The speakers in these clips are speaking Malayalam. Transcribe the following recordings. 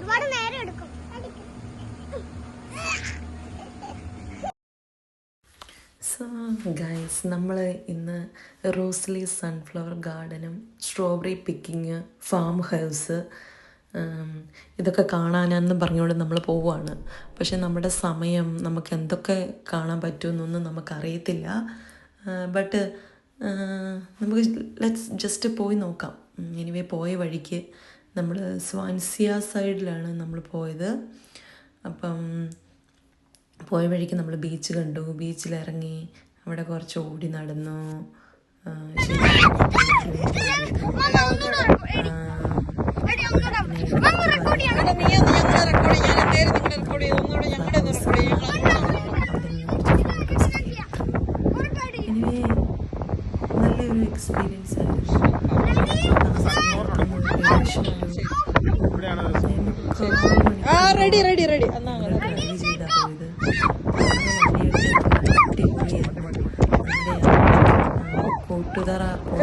ഒരുപാട് നേരം എടുക്കും. സോ ഗൈസ് നമ്മൾ ഇന്ന് റോസ്ലി സൺഫ്ലവർ ഗാർഡനും സ്ട്രോബെറി പിക്കിങ് ഫാം ഹൗസ് ഇതൊക്കെ കാണാനാണെന്ന് പറഞ്ഞുകൊണ്ട് നമ്മൾ പോവുകയാണ് പക്ഷെ നമ്മുടെ സമയം നമുക്ക് എന്തൊക്കെ കാണാൻ പറ്റുമെന്നൊന്നും നമുക്കറിയത്തില്ല. ബട്ട് നമുക്ക് ലെറ്റ്സ് ജസ്റ്റ് പോയി നോക്കാം. എനിവേ പോയ വഴിക്ക് നമ്മൾ സ്വാൻസിയ സൈഡിലാണ് നമ്മൾ പോയത്. അപ്പം പോയ വഴിക്ക് നമ്മൾ ബീച്ച് കണ്ടു. ബീച്ചിലിറങ്ങി അവിടെ കുറച്ച് ഓടി നടന്നു. ആ,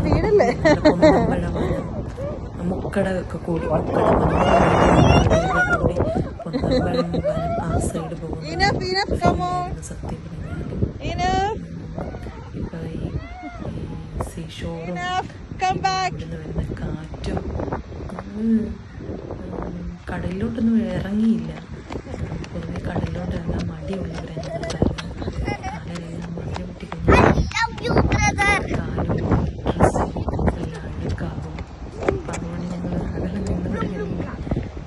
വീടല്ലേ? മുക്കട ഒക്കെ കൂടി മുക്കട ആ സൈഡ് പോകുന്നു സത്യം ഇപ്പൊ ഈ സീഷോറും വരുന്ന കാറ്റും കടലിലോട്ടൊന്നും ഇറങ്ങിയില്ല. പൊതുവെ കടലിലോട്ട് ഇറങ്ങാൻ മടിയുള്ളവരാണ്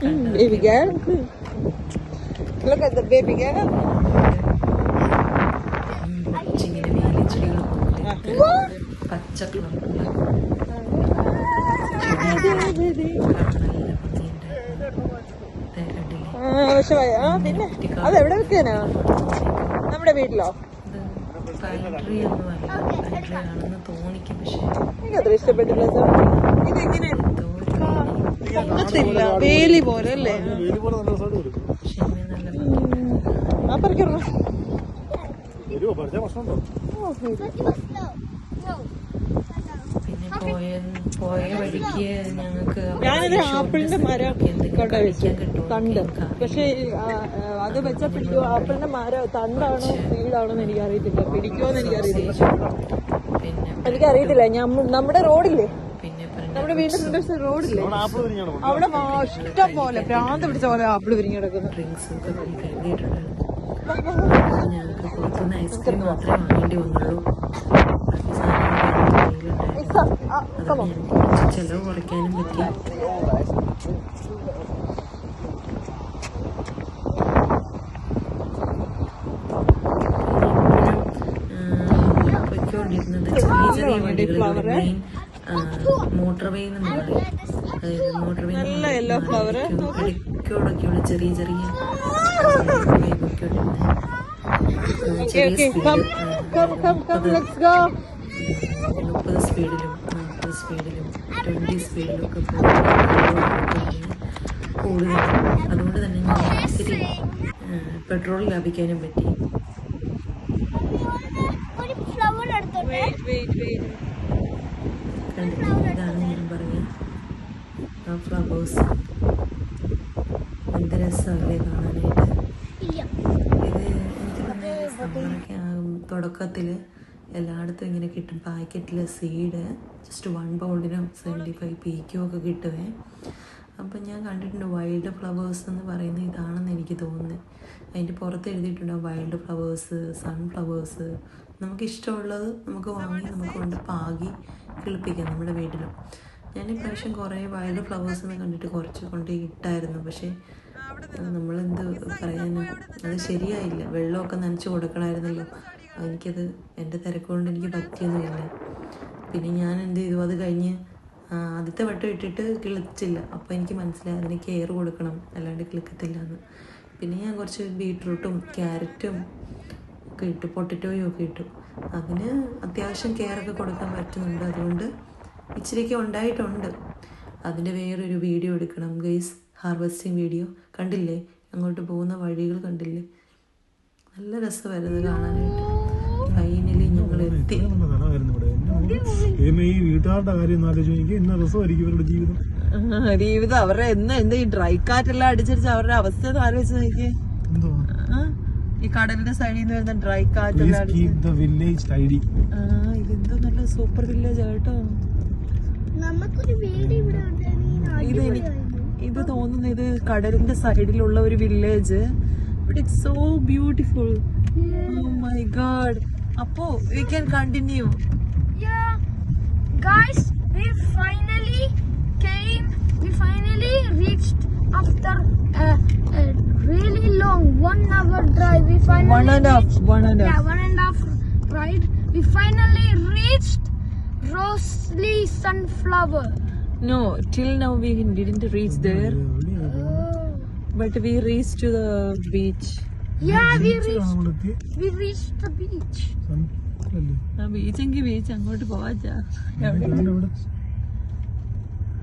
നിന്നുകൊണ്ട് baby girl? Look at the baby girl. ഇങ്ങനെ വേലിച്ചെടികൾ പോലെ പച്ച കളറുള്ള നല്ല ഭംഗിയുണ്ടായിരുന്നു ദേ കണ്ടില്ലേ ആ പക്ഷെ പിന്നെ അതെവിടെ വെക്കാനാ നമ്മുടെ വീട്ടിലോ ഇത് എങ്ങനെയാണ് ഒന്നുമല്ല പൈൻട്രീ ആണെന്ന് തോന്നിക്കും പക്ഷേ എനിക്ക് അത്ര ഇഷ്ടപ്പെട്ടില്ല സർ ഇത് പൊങ്ങത്തില്ല വേലി പോലെ അല്ലേ? ആ പറിക്കണം? ഞാനത് ആപ്പിളിന്റെ മരം കൊണ്ട് വെച്ചു തണ്ട്. പക്ഷെ അത് വെച്ച പിടിക്കോ. ആപ്പിളിന്റെ മരം തണ്ടാണോ വീടാണോ എന്ന് എനിക്ക് അറിയത്തില്ല പിടിക്കോന്ന് എനിക്ക് അറിയത്തില്ല പിന്നെ എനിക്കറിയത്തില്ല. ഞാൻ നമ്മുടെ റോഡില്ലേ? നമ്മുടെ വീടിന്റെ പ്രദേശത്ത് റോഡില്ലേ? അവിടെ ഇഷ്ടം പോലെ പ്രാന്ത് പിടിച്ച പോലെ ആപ്പിൾ വിരിഞ്ഞു കിടക്കുന്നു. ഞങ്ങൾക്ക് പുറത്തുനിന്ന് ഐസ്ക്രീം മാത്രമേ വാങ്ങേണ്ടി വന്നുള്ളൂ. ചെലവ് കുറയ്ക്കാനും പറ്റി. പൊയ്ക്കൊണ്ടിരുന്നത് ചെറിയ ചെറിയ വണ്ടികൾ മെയിൻ മോട്ടോർ വേ എന്ന് പറയും അതായത് മോട്ടോർ വേ നല്ല യെല്ലോ ഫ്ലവർ ഇടയ്ക്കോടൊക്കെയുള്ള ചെറിയ ചെറിയ വേ പൊയ്ക്കൊണ്ടിരുന്നത് ചെറിയ come come come come let's go മുപ്പത് സ്പീഡിലും നാൽപ്പത് സ്പീഡിലും ട്വന്റി സ്പീഡിലും ഒക്കെ കൂടുതൽ അതുകൊണ്ട് തന്നെ ഞാൻ ഇത്തിരി പെട്രോൾ ലാഭിക്കാനും പറ്റി. ഒരു ഫ്ലവർ എടുത്തോട്ടെ വെയിറ്റ് വെയിറ്റ് വെയിറ്റ് പറഞ്ഞ ആ ഫ്ലവേഴ്സ് എന്ത് രസമല്ലേ കാണാനായിട്ട്? ഇത് എനിക്ക് സമ്മറൊക്കെ തുടക്കത്തിൽ എല്ലായിടത്തും ഇങ്ങനെ കിട്ടും. പാക്കറ്റിൽ സീഡ് ജസ്റ്റ് വൺ പൗണ്ടിനും സെവന്റി ഫൈവ് പീക്കും ഒക്കെ കിട്ടുവേ. അപ്പം ഞാൻ കണ്ടിട്ടുണ്ട് വൈൽഡ് ഫ്ലവേഴ്സ് എന്ന് പറയുന്നത് ഇതാണെന്ന് എനിക്ക് തോന്നുന്നത് അതിന്റെ പുറത്ത് എഴുതിയിട്ടുണ്ട് വൈൽഡ് ഫ്ലവേഴ്സ് സൺഫ്ലവേഴ്സ് നമുക്ക് ഇഷ്ടമുള്ളത് നമുക്ക് വാങ്ങി നമുക്ക് കൊണ്ട് പാകി കിളിപ്പിക്കാം നമ്മുടെ വീട്ടിലും. ഞാൻ ഇപ്രാവശ്യം കുറേ വൈൽഡ് ഫ്ലവേഴ്സ് എന്ന് കണ്ടിട്ട് കുറച്ച് കൊണ്ട് ഇട്ടായിരുന്നു. പക്ഷേ നമ്മളെന്ത് പറയാനും? അത് ശരിയായില്ല. വെള്ളമൊക്കെ നനച്ച് കൊടുക്കണമായിരുന്നല്ലോ. എനിക്കത് എന്റെ തിരക്കുകൊണ്ട് എനിക്ക് പറ്റിയൊന്നുമില്ല. പിന്നെ ഞാൻ എന്ത് ചെയ്തു? അത് കഴിഞ്ഞ് ആദ്യത്തെ വട്ടം ഇട്ടിട്ട് കിളിച്ചില്ല. അപ്പോൾ എനിക്ക് മനസ്സിലായി അതിന് കെയർ കൊടുക്കണം. അല്ലാണ്ട് കിളിക്കത്തില്ല എന്ന് പിന്നെ ഞാൻ കുറച്ച് ബീട്രൂട്ടും ക്യാരറ്റും ഒക്കെ ഇട്ടു. പൊട്ടറ്റോയും ഒക്കെ ഇട്ടു. അതിന് അത്യാവശ്യം കെയറൊക്കെ കൊടുക്കാൻ പറ്റുന്നുണ്ട്. അതുകൊണ്ട് ഇച്ചിരിയൊക്കെ ഉണ്ടായിട്ടുണ്ട്. അതിന്റെ വേറൊരു വീഡിയോ എടുക്കണം. ഗൈസ് ഹാർവെസ്റ്റിംഗ് വീഡിയോ കണ്ടില്ലേ? അങ്ങോട്ട് പോകുന്ന വഴികൾ കണ്ടില്ലേ? നല്ല രസമായിരുന്നു കാണാനായിട്ട്. ഫൈനലി ഞങ്ങൾ എത്തി. ഈ വീട്ടുകാരുടെ കാര്യം എനിക്ക് ഇന്ന രസമായിരിക്കും ഇവരുടെ ജീവിതം. ജീവിതം അവരുടെ എന്ന് എന്ത് ഈ ഡ്രൈ കാറ്റെല്ലാം അടിച്ചടിച്ച് അവരുടെ അവസ്ഥ ഒന്ന് ആലോചിച്ച് നോക്കിയേ. എന്തോ ഈ കടലിന്റെ സൈഡിൽ നിന്ന് വരുന്ന ഡ്രൈ കാറ്റ് അടിച്ച്. കീപ് ദ വില്ലേജ് ടൈഡി ആ ഇതെന്തോ നല്ല സൂപ്പർ വില്ലേജ് കേട്ടോ. ഇത് എനിക്ക് ഇത് തോന്നുന്നു ഇത് കടലിന്റെ സൈഡിലുള്ള ഒരു village but it's so beautiful my god അപ്പോ we can continue finally came. We finally reached after a, a really long one-hour drive. We finally one and half reached- one and yeah, one and a half ride. We finally reached Rosalie Sunflower. No till now we didn't reach there but we reach to the beach Yeah, we reached. നമ്മളെത്തി We reached the beach. അല്ലേ? ആ ബീച്ച് എങ്കിൽ ബീച്ച് അങ്ങോട്ട് പോവാച്ചാ ഇവിടെ ഇവിടെ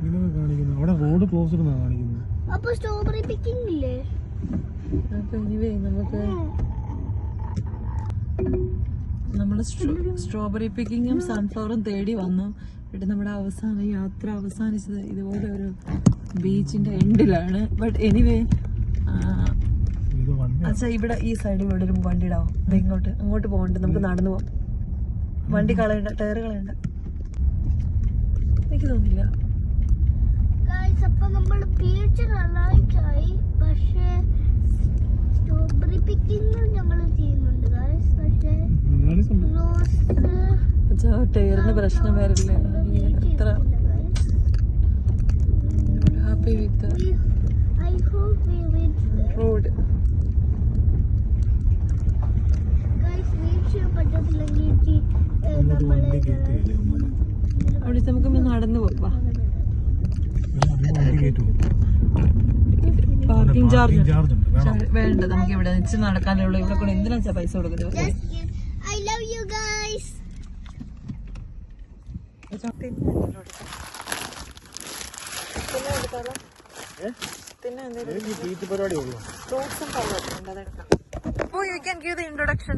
ഇങ്ങനെ കാണിക്കുന്നു. അവിടെ റോഡ് ക്ലോസ്ഡ് എന്നാ കാണിക്കുന്നത് അപ്പൊ സ്ട്രോബെറി പിക്കിംഗ് ഇല്ലേ? അപ്പൊ എനിവേ നമുക്ക് നമ്മൾ സ്ട്രോബെറി പിക്കിങ്ങും സൺഫ്ലവറും തേടി വന്നു. എന്നിട്ട് നമ്മുടെ അവസാന യാത്ര അവസാനിച്ചത് ഇതുപോലെ ഒരു ബീച്ചിന്റെ എൻഡിലാണ് ബട്ട് എനിവേ അച്ഛാ ഇവിടെ ഈ സൈഡിൽ ഇവിടെ ഒരു വണ്ടി ഇടാവും? ദേ ഇങ്ങോട്ട് അങ്ങോട്ട് പോകണ്ട. നമുക്ക് നടന്നു പോവാം. വണ്ടി കളയണ്ട ടയർ കളയണ്ട. എനിക്ക് തോന്നില്ല അപ്പൊ നമ്മൾ ബീച്ച് നന്നായിട്ടായി പക്ഷേ ടയറിന് പ്രശ്നം വരില്ല? എത്ര ഹാപ്പി വിത്ത് റോഡ്? അവിടെ നമുക്ക് നടന്നു പോവാ ഇവിടെ അധികം വണ്ടി കയറ്റുമോ പാർക്കിംഗ് ചാർജ് വേണ്ട നമുക്ക് ഇവിടെ വെച്ച് നടക്കാനുള്ള ഇവിടെ കൂടെ എന്തിനാ പൈസ കൊടുക്കുന്നത്? I love you guys introduction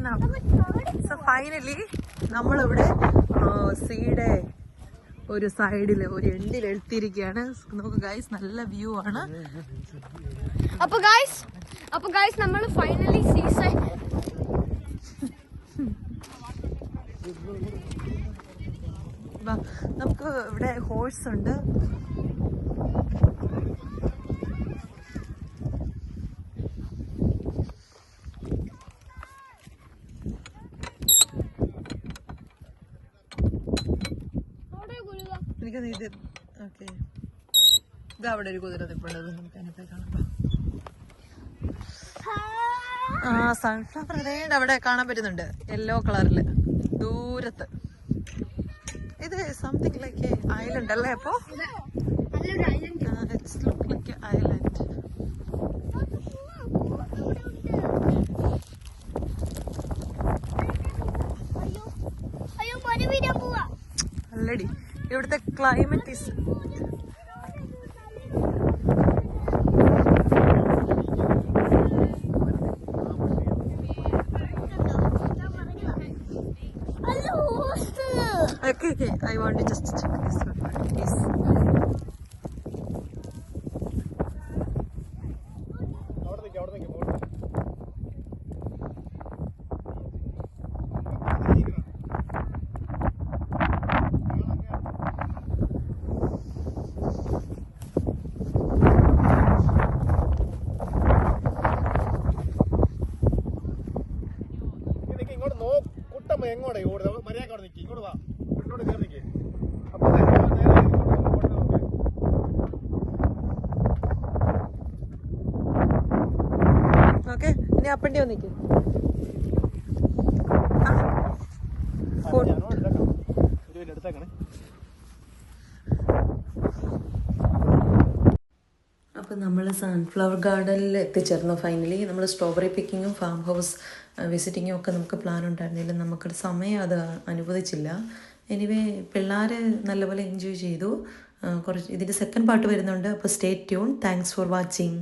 so finally നമ്മളിവിടെ സീയുടെ ഒരു സൈഡിൽ ഒരു എണ്ടിൽ എഴുത്തിയിരിക്കുകയാണ് നമുക്ക് ഗൈസ് നല്ല വ്യൂ ആണ്. അപ്പൊ ഗായ്സ് അപ്പൊ ഗായ്സ് നമ്മൾ ഫൈനലി സീസൺ നമുക്ക് ഇവിടെ ഹോഴ്സ് ഉണ്ട്. ഇത് ഓക്കെ ഇത് അവിടെ ഒരു കുതിര നിൽപ്പുണ്ട് നമുക്ക് അതിനെ പോയി കാണാം. ആ സൺഫ്ലവർ അതേണ്ട അവിടെ കാണാൻ പറ്റുന്നുണ്ട്. യെല്ലോ കളറിൽ ദൂരത്ത്. ഇത് സംതിങ് ലൈക്ക് ഐലൻഡ് അല്ലേ അപ്പോ? ഐലൻഡ് അല്ലടി ഇവിടുത്തെ ക്ലൈമറ്റ് ഈസ് അല്ല host okay I want to just check this one. Please അവിടെ നിൽക്കാം ഇങ്ങോട്ട് നോ കുട്ടമ്മ എങ്ങോട്ടാ ഓടുന്നത് മര്യാദ നിൽക്കി ഇങ്ങോട്ട് വാ ഇങ്ങോട്ട് കയറിക്കേ അപ്പൊ. ഓക്കെ. ഇനി അപ്പണ്ടി വന്നിക്ക് അപ്പോൾ നമ്മൾ സൺഫ്ലവർ ഗാർഡനിൽ എത്തിച്ചേർന്നു. ഫൈനലി നമ്മൾ സ്ട്രോബെറി പിക്കിങ്ങും ഫാം ഹൗസ് വിസിറ്റിങ്ങും ഒക്കെ നമുക്ക് പ്ലാൻ ഉണ്ടായിരുന്നില്ല നമുക്കൊരു സമയം അത് അനുവദിച്ചില്ല. എനിവേ പിള്ളേർ നല്ലപോലെ എൻജോയ് ചെയ്തു. കുറച്ച് ഇതിന്റെ സെക്കൻഡ് പാർട്ട് വരുന്നുണ്ട്. അപ്പോൾ stay tune thanks for watching